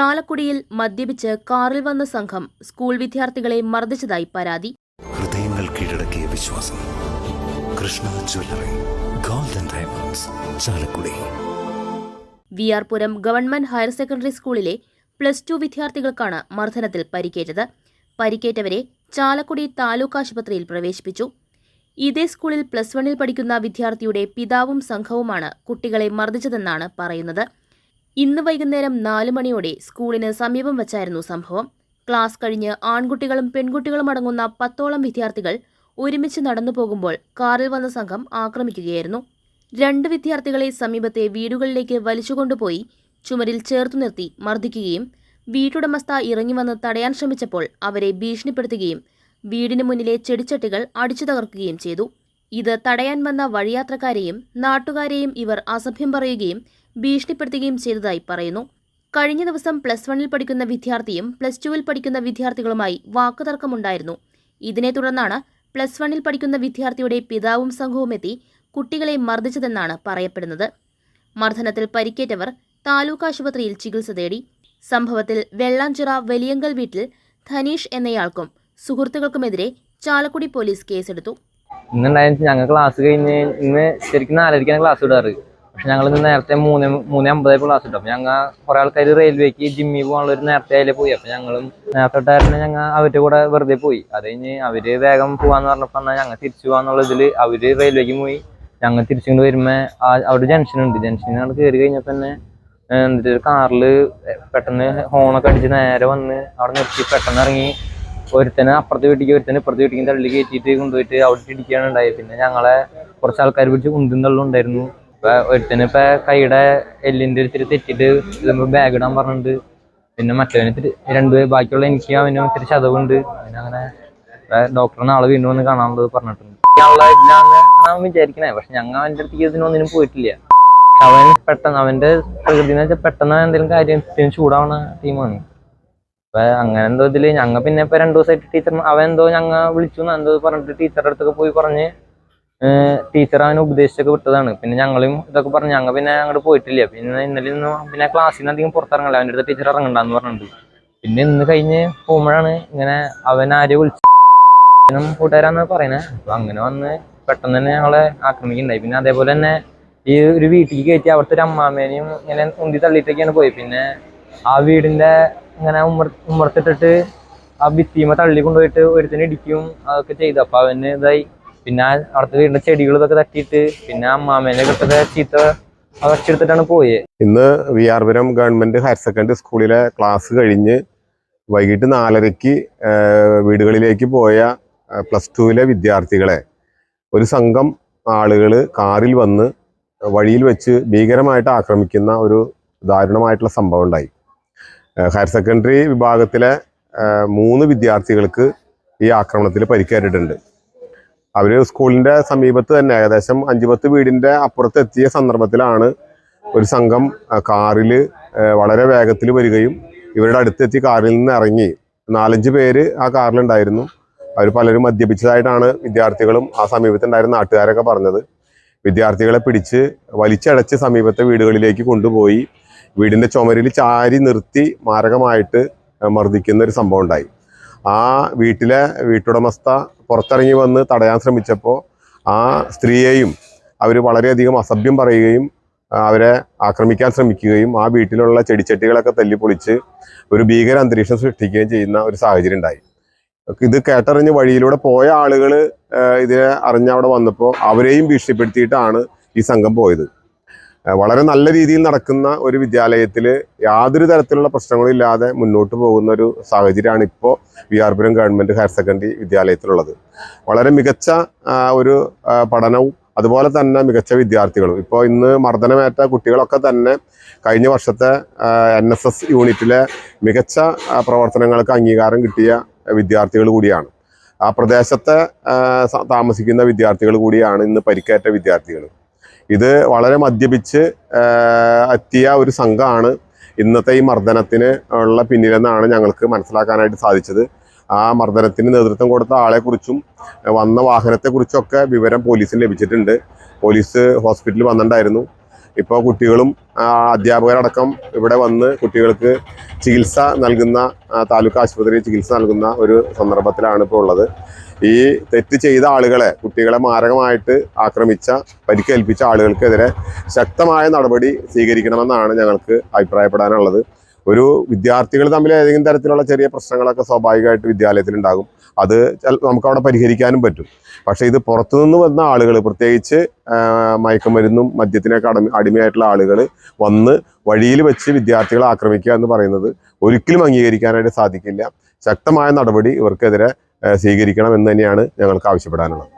ചാലക്കുടിയിൽ മദ്യപിച്ച് കാറിൽ വന്ന സംഘം സ്കൂൾ വിദ്യാർത്ഥികളെ മർദ്ദിച്ചതായി പരാതി. ഹൃദയങ്ങൾ കീഴടക്കിയ വിശ്വാസം. Krishna jewellery golden diamonds Chalakudy. V R Puram government higher secondary സ്കൂളിലെ പ്ലസ് ടു വിദ്യാർത്ഥികൾക്കാണ് മർദ്ദനത്തിൽ പരിക്കേറ്റത്. പരിക്കേറ്റവരെ ചാലക്കുടി താലൂക്ക് ആശുപത്രിയിൽ പ്രവേശിപ്പിച്ചു. ഇതേ സ്കൂളിൽ പ്ലസ് വണ്ണിൽ പഠിക്കുന്ന വിദ്യാർത്ഥിയുടെ പിതാവും സംഘവുമാണ് കുട്ടികളെ മർദ്ദിച്ചതെന്നാണ് പറയുന്നത്. ഇന്ന് വൈകുന്നേരം നാല് മണിയോടെ സ്കൂളിന് സമീപം വച്ചായിരുന്നു സംഭവം. ക്ലാസ് കഴിഞ്ഞ് ആൺകുട്ടികളും പെൺകുട്ടികളും അടങ്ങുന്ന പത്തോളം വിദ്യാർത്ഥികൾ ഒരുമിച്ച് നടന്നു പോകുമ്പോൾ കാറിൽ വന്ന സംഘം ആക്രമിക്കുകയായിരുന്നു. രണ്ട് വിദ്യാർത്ഥികളെ സമീപത്തെ വീടുകളിലേക്ക് വലിച്ചുകൊണ്ടുപോയി ചുമരിൽ ചേർത്തു നിർത്തി മർദ്ദിക്കുകയും വീട്ടുടമസ്ഥ ഇറങ്ങി വന്ന് തടയാൻ ശ്രമിച്ചപ്പോൾ അവരെ ഭീഷണിപ്പെടുത്തുകയും വീടിന് മുന്നിലെ ചെടിച്ചട്ടികൾ അടിച്ചു തകർക്കുകയും ചെയ്തു. ഇത് തടയാൻ വന്ന വഴിയാത്രക്കാരെയും നാട്ടുകാരെയും ഇവർ അസഭ്യം പറയുകയും ഭീഷണിപ്പെടുത്തുകയും ചെയ്തതായി പറയുന്നു. കഴിഞ്ഞ ദിവസം പ്ലസ് വണ്ണിൽ പഠിക്കുന്ന വിദ്യാർത്ഥിയും പ്ലസ് ടുവിൽ പഠിക്കുന്ന വിദ്യാർത്ഥികളുമായി വാക്കുതർക്കമുണ്ടായിരുന്നു. ഇതിനെ തുടർന്നാണ് പ്ലസ് വണ്ണിൽ പഠിക്കുന്ന വിദ്യാർത്ഥിയുടെ പിതാവും സംഘവും എത്തി കുട്ടികളെ മർദ്ദിച്ചതെന്നാണ് പറയപ്പെടുന്നത്. മർദ്ദനത്തിൽ പരിക്കേറ്റവർ താലൂക്ക് ആശുപത്രിയിൽ ചികിത്സ തേടി. സംഭവത്തിൽ വെള്ളാഞ്ചിറ വലിയങ്കൽ വീട്ടിൽ ധനീഷ് എന്നയാൾക്കും സുഹൃത്തുക്കൾക്കുമെതിരെ ചാലക്കുടി പോലീസ് കേസെടുത്തു. ഇന്നുണ്ടായെന്ന് ഞങ്ങൾ ക്ലാസ് കഴിഞ്ഞ് ഇന്ന് ശരിക്കും നാലരയ്ക്കാണ് ക്ലാസ് വിടാറ്. പക്ഷെ ഞങ്ങൾ ഇന്ന് നേരത്തെ മൂന്ന് മൂന്ന് അമ്പതായപ്പോൾ ക്ലാസ് കിട്ടും അപ്പൊ ഞങ്ങൾ കുറെ ആൾക്കാർ റെയിൽവേക്ക് ജിമ്മിൽ പോകാനുള്ള ഒരു നേരത്തെ അതിലെ പോയി. അപ്പൊ ഞങ്ങളും നേരത്തെ ഇട്ടായിരുന്നു ഞങ്ങൾ അവരുടെ കൂടെ വെറുതെ പോയി. അത് കഴിഞ്ഞ് അവർ വേഗം പോവാന്ന് പറഞ്ഞപ്പോ എന്നാ ഞങ്ങൾ തിരിച്ചു പോകാന്നുള്ള ഇതിൽ അവർ റെയിൽവേക്ക് പോയി. ഞങ്ങൾ തിരിച്ചുകൊണ്ട് വരുമ്പോ ആ- അവിടെ ജംഗ്ഷൻ ഉണ്ട്. ജംഗ്ഷനിൽ ഞങ്ങൾ കയറി കഴിഞ്ഞപ്പോ തന്നെ എന്നിട്ട് കാറിൽ പെട്ടെന്ന് ഹോണൊക്കെ അടിച്ച് നേരെ വന്ന് അവിടെ നിർത്തി. പെട്ടെന്ന് ഇറങ്ങി. ഒരുത്തനെ അപ്പുറത്തെ വീട്ടിലേക്ക് ഒരുത്തനെ ഇപ്പുറത്തെ വീട്ടിലേക്ക് തള്ളി കയറ്റിയിട്ട് കൊണ്ടുപോയിട്ട് അവിടെ ഇടിക്കുകയാണ് ഉണ്ടായത് പിന്നെ ഞങ്ങളെ കുറച്ച് ആൾക്കാർ പിടിച്ച് കുന്തും തള്ളും ഉണ്ടായിരുന്നു. ഇപ്പൊ ഒരുത്തന് ഇപ്പൊ കൈയുടെ എല്ലിന്റെ ഇത്തിരി തെറ്റിട്ട് ഇതുമ്പോ ബാഗ് ഇടാൻ പറഞ്ഞിട്ട് പിന്നെ മറ്റവന് രണ്ടു ബാക്കിയുള്ള എനിക്ക് അവനും ഇത്തിരി ചതവുണ്ട്. പിന്നെ അങ്ങനെ ഡോക്ടറെ നാളെ വീണ്ടും വന്ന് കാണാനുള്ളത് പറഞ്ഞിട്ടുണ്ട്. വിചാരിക്കണേ. പക്ഷെ ഞങ്ങൾ അവന്റെ അടുത്തേക്ക് ഇതിനൊന്നിനും പോയിട്ടില്ല. അവൻ പെട്ടെന്ന് അവന്റെ പ്രകൃതി എന്ന് വെച്ചാൽ പെട്ടെന്ന് എന്തെങ്കിലും കാര്യം ചൂടാവണ ടീമാണ് അപ്പൊ അങ്ങനെ എന്തോ ഇതിൽ ഞങ്ങ പിന്നെ ഇപ്പൊ രണ്ടു ദിവസമായിട്ട് ടീച്ചർ അവൻ എന്തോ ഞങ്ങ വിളിച്ചു എന്തോ പറഞ്ഞിട്ട് ടീച്ചറുടെ അടുത്തൊക്കെ പോയി പറഞ്ഞ് ടീച്ചർ അവനെ ഉപദേശിച്ചൊക്കെ വിട്ടതാണ്. പിന്നെ ഞങ്ങളും ഇതൊക്കെ പറഞ്ഞു. ഞങ്ങൾ പിന്നെ അങ്ങോട്ട് പോയിട്ടില്ല. പിന്നെ ഇന്നലെ ഇന്ന് പിന്നെ ക്ലാസ്സിൽ നിന്ന് അധികം പുറത്തിറങ്ങില്ല അവന്റെ അടുത്ത് ടീച്ചർ ഇറങ്ങണ്ടെന്ന് പറഞ്ഞിട്ടുണ്ട്. പിന്നെ ഇന്ന് കഴിഞ്ഞ് പോകുമ്പോഴാണ് ഇങ്ങനെ അവൻ ആരെ വിളിച്ചു കൂട്ടുകാരാന്ന് പറയുന്നത് അപ്പൊ അങ്ങനെ വന്ന് പെട്ടെന്ന് തന്നെ ഞങ്ങളെ ആക്രമിക്കുന്നുണ്ടായി. പിന്നെ അതേപോലെ തന്നെ ഈ ഒരു വീട്ടിലേക്ക് കയറ്റി അവിടുത്തെ ഒരു അമ്മാമേനെയും ഇങ്ങനെ ഉന്തി തള്ളിയിട്ടൊക്കെയാണ് പോയി. പിന്നെ ആ വീടിന്റെ ഇങ്ങനെ ഉമ്മർ ഉമ്മർത്തിട്ടിട്ട് ആ ഭിത്തിമ തള്ളി കൊണ്ടുപോയിട്ട് ഒരുത്തിന് ഇടിക്കും. അതൊക്കെ ചെയ്തു. അപ്പൊ അവന് ഇതായി പിന്നെ അവിടുത്തെ വീടിന്റെ ചെടികൾ ഇതൊക്കെ തട്ടിയിട്ട് പിന്നെ അമ്മാമേനെ കിട്ടത്തെ ചീത്ത അടച്ചെടുത്തിട്ടാണ് പോയത് ഇന്ന് V R Puram government higher secondary സ്കൂളിലെ ക്ലാസ് കഴിഞ്ഞ് വൈകിട്ട് നാലരയ്ക്ക് വീടുകളിലേക്ക് പോയ പ്ലസ് ടുവിലെ വിദ്യാർത്ഥികളെ ഒരു സംഘം ആളുകൾ കാറിൽ വന്ന് വഴിയിൽ വെച്ച് ഭീകരമായിട്ട് ആക്രമിക്കുന്ന ഒരു ദാരുണമായിട്ടുള്ള സംഭവം ഉണ്ടായി. ഹയർ സെക്കൻഡറി വിഭാഗത്തിലെ മൂന്ന് വിദ്യാർത്ഥികൾക്ക് ഈ ആക്രമണത്തിൽ പരിക്കേറ്റിട്ടുണ്ട്. അവർ സ്കൂളിന്റെ സമീപത്ത് തന്നെ ഏകദേശം അഞ്ചു പത്ത് വീടിന്റെ അപ്പുറത്തെത്തിയ സന്ദർഭത്തിലാണ് ഒരു സംഘം കാറിൽ വളരെ വേഗത്തിൽ വരികയും ഇവരുടെ അടുത്തെത്തി കാറിൽ നിന്ന് ഇറങ്ങി. നാലഞ്ച് പേര് ആ കാറിലുണ്ടായിരുന്നു. അവർ പലരും മദ്യപിച്ചതായിട്ടാണ് വിദ്യാർത്ഥികളും ആ സമീപത്തുണ്ടായിരുന്ന നാട്ടുകാരൊക്കെ പറഞ്ഞത്. വിദ്യാർത്ഥികളെ പിടിച്ച് വലിച്ചടച്ച് സമീപത്തെ വീടുകളിലേക്ക് കൊണ്ടുപോയി വീടിന്റെ ചുമരിൽ ചാരി നിർത്തി മാരകമായിട്ട് മർദ്ദിക്കുന്ന ഒരു സംഭവം ഉണ്ടായി. ആ വീട്ടിലെ വീട്ടുടമസ്ഥ പുറത്തിറങ്ങി വന്ന് തടയാൻ ശ്രമിച്ചപ്പോൾ ആ സ്ത്രീയെയും അവർ വളരെയധികം അസഭ്യം പറയുകയും അവരെ ആക്രമിക്കാൻ ശ്രമിക്കുകയും ആ വീട്ടിലുള്ള ചെടിച്ചട്ടികളൊക്കെ തല്ലിപ്പൊളിച്ച് ഒരു ഭീകര അന്തരീക്ഷം സൃഷ്ടിക്കുകയും ചെയ്യുന്ന ഒരു സാഹചര്യം ഉണ്ടായി. ഇത് കേട്ടറിഞ്ഞ് വഴിയിലൂടെ പോയ ആളുകൾ ഇതിനെ അറിഞ്ഞ് അവിടെ വന്നപ്പോൾ അവരെയും ഭീഷണിപ്പെടുത്തിയിട്ടാണ് ഈ സംഘം പോയത്. വളരെ നല്ല രീതിയിൽ നടക്കുന്ന ഒരു വിദ്യാലയത്തിൽ യാതൊരു തരത്തിലുള്ള പ്രശ്നങ്ങളും ഇല്ലാതെ മുന്നോട്ട് പോകുന്ന ഒരു സാഹചര്യമാണ് ഇപ്പോൾ V R Puram government higher secondary വിദ്യാലയത്തിലുള്ളത്. വളരെ മികച്ച ഒരു പഠനവും അതുപോലെ തന്നെ മികച്ച വിദ്യാർത്ഥികളും. ഇപ്പോൾ ഇന്ന് മർദ്ദനമേറ്റ കുട്ടികളൊക്കെ തന്നെ കഴിഞ്ഞ വർഷത്തെ എൻ എസ് എസ് യൂണിറ്റിലെ മികച്ച പ്രവർത്തനങ്ങൾക്ക് അംഗീകാരം കിട്ടിയ വിദ്യാർത്ഥികൾ കൂടിയാണ്. ആ പ്രദേശത്തെ താമസിക്കുന്ന വിദ്യാർത്ഥികൾ കൂടിയാണ് ഇന്ന് പരിക്കേറ്റ വിദ്യാർത്ഥികൾ. ഇത് വളരെ മദ്യപിച്ച് എത്തിയ ഒരു സംഘമാണ് ഇന്നത്തെ ഈ മർദ്ദനത്തിന് ഉള്ള പിന്നിലെന്നാണ് ഞങ്ങൾക്ക് മനസ്സിലാക്കാനായിട്ട് സാധിച്ചത്. ആ മർദ്ദനത്തിന് നേതൃത്വം കൊടുത്ത ആളെക്കുറിച്ചും വന്ന വാഹനത്തെക്കുറിച്ചൊക്കെ വിവരം പോലീസിന് ലഭിച്ചിട്ടുണ്ട്. പോലീസ് ഹോസ്പിറ്റലിൽ വന്നിട്ടുണ്ടായിരുന്നു. ഇപ്പോൾ കുട്ടികളും അധ്യാപകരടക്കം ഇവിടെ വന്ന് കുട്ടികൾക്ക് ചികിത്സ നൽകുന്ന താലൂക്ക് ആശുപത്രിയിൽ ചികിത്സ നൽകുന്ന ഒരു സന്ദർഭത്തിലാണ് ഇപ്പോൾ ഉള്ളത്. ഈ തെറ്റ് ചെയ്ത ആളുകളെ കുട്ടികളെ മാരകമായിട്ട് ആക്രമിച്ച പരിക്കേൽപ്പിച്ച ആളുകൾക്കെതിരെ ശക്തമായ നടപടി സ്വീകരിക്കണമെന്നാണ് ഞങ്ങൾക്ക് അഭിപ്രായപ്പെടാനുള്ളത്. ഒരു വിദ്യാർത്ഥികൾ തമ്മിൽ ഏതെങ്കിലും തരത്തിലുള്ള ചെറിയ പ്രശ്നങ്ങളൊക്കെ സ്വാഭാവികമായിട്ട് വിദ്യാലയത്തിൽ ഉണ്ടാകും അത് നമുക്കവിടെ പരിഹരിക്കാനും പറ്റും. പക്ഷേ ഇത് പുറത്തുനിന്ന് വന്ന ആളുകൾ പ്രത്യേകിച്ച് മയക്കുമരുന്നും മദ്യത്തിനൊക്കെ അടമ അടിമയായിട്ടുള്ള ആളുകൾ വന്ന് വഴിയിൽ വെച്ച് വിദ്യാർത്ഥികളെ ആക്രമിക്കുക എന്ന് പറയുന്നത് ഒരിക്കലും അംഗീകരിക്കാനായിട്ട് സാധിക്കില്ല. ശക്തമായ നടപടി ഇവർക്കെതിരെ സ്വീകരിക്കണം എന്ന് തന്നെയാണ് ഞങ്ങൾക്ക് ആവശ്യപ്പെടാനുള്ളത്.